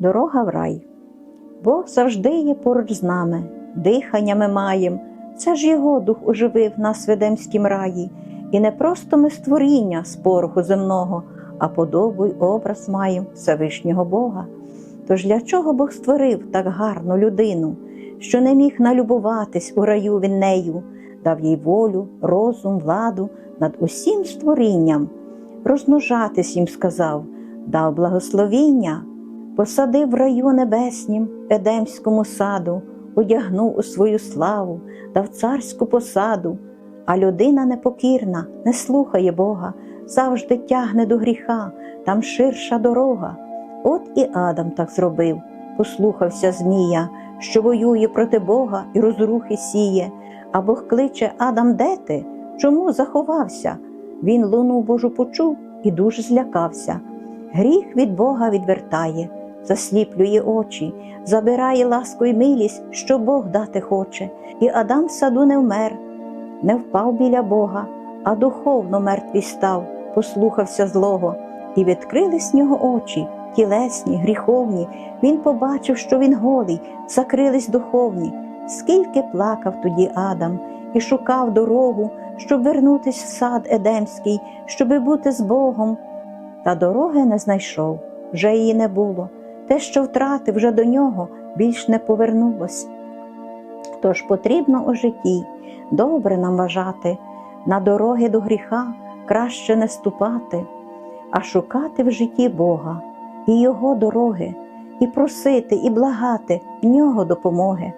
Дорога в рай. Бог завжди є поруч з нами, дихання ми маєм. Це ж його дух оживив нас в Едемськім раї, і не просто ми створіння з пороху земного, а подобу й образ маєм Всевишнього Бога. Тож для чого Бог створив так гарну людину, що не міг налюбуватись у раю він нею, дав їй волю, розум, владу над усім створінням, розмножатись їм сказав, дав благословіння, посадив в раю небеснім, Едемському саду, одягнув у свою славу, дав царську посаду, а людина непокірна, не слухає Бога, завжди тягне до гріха, там ширша дорога. От і Адам так зробив, послухався Змія, що воює проти Бога і розрухи сіє. А Бог кличе Адам, де ти? Чому заховався? Він луну Божу почув і дуже злякався. Гріх від Бога відвертає, засліплює очі, забирає ласку й милість, що Бог дати хоче, і Адам в саду не вмер, не впав біля Бога, а духовно мертвий став, послухався злого, і відкрились нього очі, тілесні, гріховні. Він побачив, що він голий, закрились духовні. Скільки плакав тоді Адам і шукав дорогу, щоб вернутись в сад Едемський, щоби бути з Богом. Та дороги не знайшов, вже її не було. Те, що втратив вже до нього, більш не повернулось. Тож потрібно у житті добре нам вважати, на дороги до гріха краще не ступати, а шукати в житті Бога і Його дороги, і просити, і благати в нього допомоги.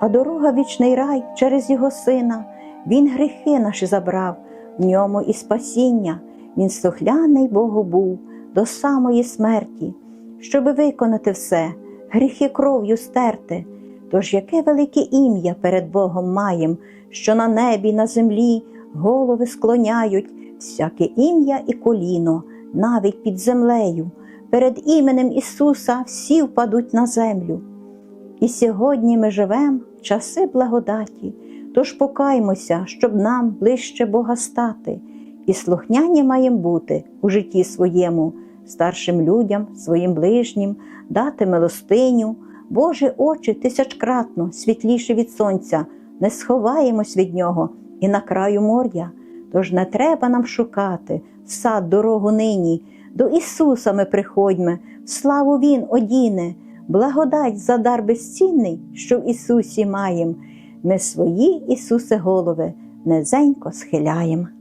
А дорога вічний рай через Його Сина, Він гріхи наші забрав, в ньому і спасіння, Він слухляний Богу був до самої смерті, щоби виконати все, гріхи кров'ю стерти. Тож яке велике ім'я перед Богом маєм, що на небі, на землі голови склоняють, всяке ім'я і коліно, навіть під землею, перед іменем Ісуса всі впадуть на землю. І сьогодні ми живемо в часи благодаті, тож покаймося, щоб нам ближче Бога стати, і слухняні маєм бути у житті своєму, старшим людям, своїм ближнім, дати милостиню, Божі очі тисячкратно світліші від сонця, не сховаємось від нього і на краю моря. Тож не треба нам шукати в сад дорогу нині, до Ісуса ми приходьме, в славу Він одіне, благодать за дар безцінний, що в Ісусі маєм. Ми свої Ісусе голови низенько схиляєм.